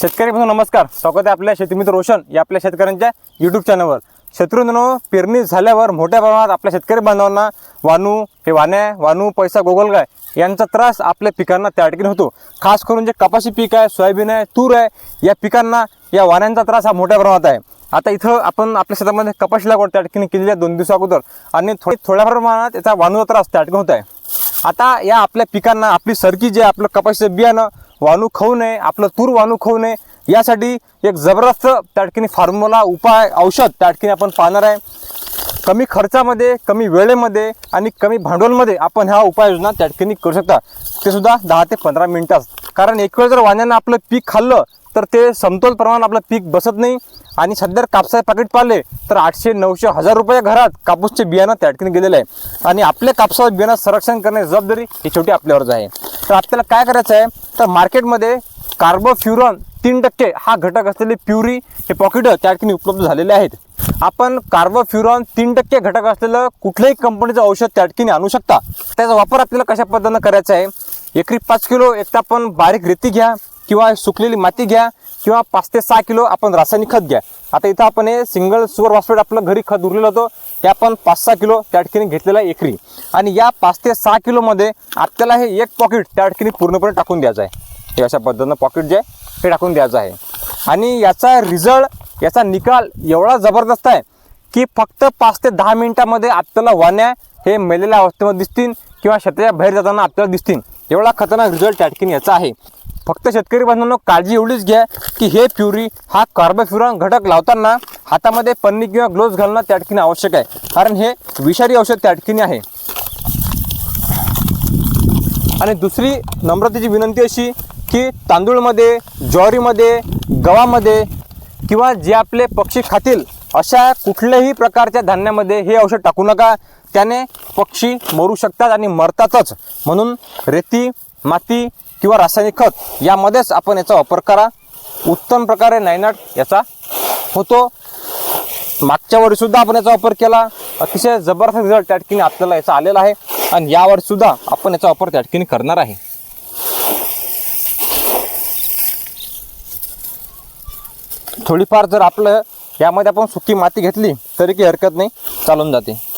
शेतकरी बंधू नमस्कार. स्वागत आहे आपल्या शेतीमित्र रोशन या आपल्या शेतकऱ्यांच्या यूट्यूब चॅनलवर शत्रुंनो पेरणी झाल्यावर मोठ्या प्रमाणात आपल्या शेतकरी बांधवांना वानू हे वाण्या वानू पैसा गोगलगाय यांचा त्रास आपल्या पिकांना त्या ठिकाणी होतो. खास करून जे कपाशी पीक आहे सोयाबीन आहे तूर आहे या पिकांना या वाण्यांचा त्रास हा मोठ्या प्रमाणात आहे. आता इथं आपण आपल्या शेतामध्ये कपाशी लागवड त्या ठिकाणी केलेली आहे दोन दिवसा अगोदर. आणि थोडी थोड्या प्रमाणात याचा वानूचा त्रास त्या ठिकाणी होत आहे. आता या आपल्या पिकांना आपली सरकी जे आपलं कपाशीचं बियाणं वाणू खाऊ नये आपलं तूर वाणू खाऊ नये यासाठी एक जबरदस्त त्या ठिकाणी फॉर्म्युला उपाय औषध त्या ठिकाणी आपण पाहणार आहे. कमी खर्चामध्ये कमी वेळेमध्ये आणि कमी भांडवलमध्ये आपण ह्या उपाययोजना त्या ठिकाणी करू शकता. ते सुद्धा दहा ते पंधरा मिनटास कारण एक वेळ जर वाण्यानं आपलं पीक खाल्लं तर ते समतोल प्रमाण आपलं पीक बसत नाही. आणि सध्या कापसाचे पाकिट पाहिले तर आठशे नऊशे हजार रुपये घरात कापूसचे बियाणं त्या ठिकाणी गेलेलं आहे. आणि आपल्या कापसावर बियाणं संरक्षण करण्याची जबाबदारी ही छोटी आपल्यावरच आहे. तर आपल्याला काय करायचं आहे? तर मार्केटमध्ये कार्बोफ्युरॉन तीन टक्के हा घटक असलेले प्युरी हे पॉकेट त्या ठिकाणी उपलब्ध झालेले आहेत. आपण कार्बोफ्युरॉन तीन टक्के घटक असलेलं कुठल्याही कंपनीचं औषध त्या ठिकाणी आणू शकता. त्याचा वापर आपल्याला कशा पद्धतीनं करायचा आहे? एकरी पाच किलो एक तर आपण बारीक रेती घ्या किंवा सुकलेली माती घ्या किंवा पाच ते सहा किलो आपण रासायनिक खत घ्या. आता इथं आपण हे सिंगल सुपर फॉस्फेट आपलं घरी खत उरलेलं होतं. ते आपण पाच सहा किलो त्या ठिकाणी घेतलेलं आहे एकरी. आणि या पाच ते सहा किलोमध्ये आपल्याला हे एक पॉकेट त्या ठिकाणी पूर्णपणे टाकून द्यायचं आहे. हे अशा पद्धतीनं पॉकेट जे आहे हे टाकून द्यायचं आहे. आणि याचा रिझल्ट याचा निकाल एवढा जबरदस्त आहे की फक्त पाच ते दहा मिनिटामध्ये आपल्याला वाण्या हे मेलेल्या अवस्थेमध्ये दिसतील किंवा शेताच्या बाहेर जाताना आपल्याला दिसतील. एवढा खतरनाक रिझल्ट त्या याचा आहे. फक्त शेतकरी बांधवांनो काळजी एवढीच घ्या की हे प्युरी हा कार्बोफ्युरॉन घटक लावताना हातामध्ये पन्नी किंवा ग्लोव्ज घालणं त्या आवश्यक आहे. कारण हे विषारी औषध त्याटकीने आहे. आणि दुसरी नम्रतेची विनंती अशी की तांदूळमध्ये ज्वारीमध्ये गव्हामध्ये किंवा जे आपले पक्षी खातील अशा कुठल्याही प्रकारच्या धान्यामध्ये हे औषध टाकू नका. त्याने पक्षी मरू शकतात आणि मरतातच. म्हणून रेती माती किंवा रासायनिक खत यामध्येच आपण याचा वापर करा. उत्तम प्रकारे नायनाट याचा होतो. मागच्या वर्षीसुद्धा आपण याचा वापर केला. अतिशय जबरदस्त रिझल्ट त्या ठिकाणी आपल्याला याचा आलेला आहे. आणि यावरसुद्धा आपण याचा वापर त्या ठिकाणी करणार आहे. थोडीफार जर आपलं यामध्ये आपण सुकी माती घेतली तरी की हरकत नाही. चालून जाते.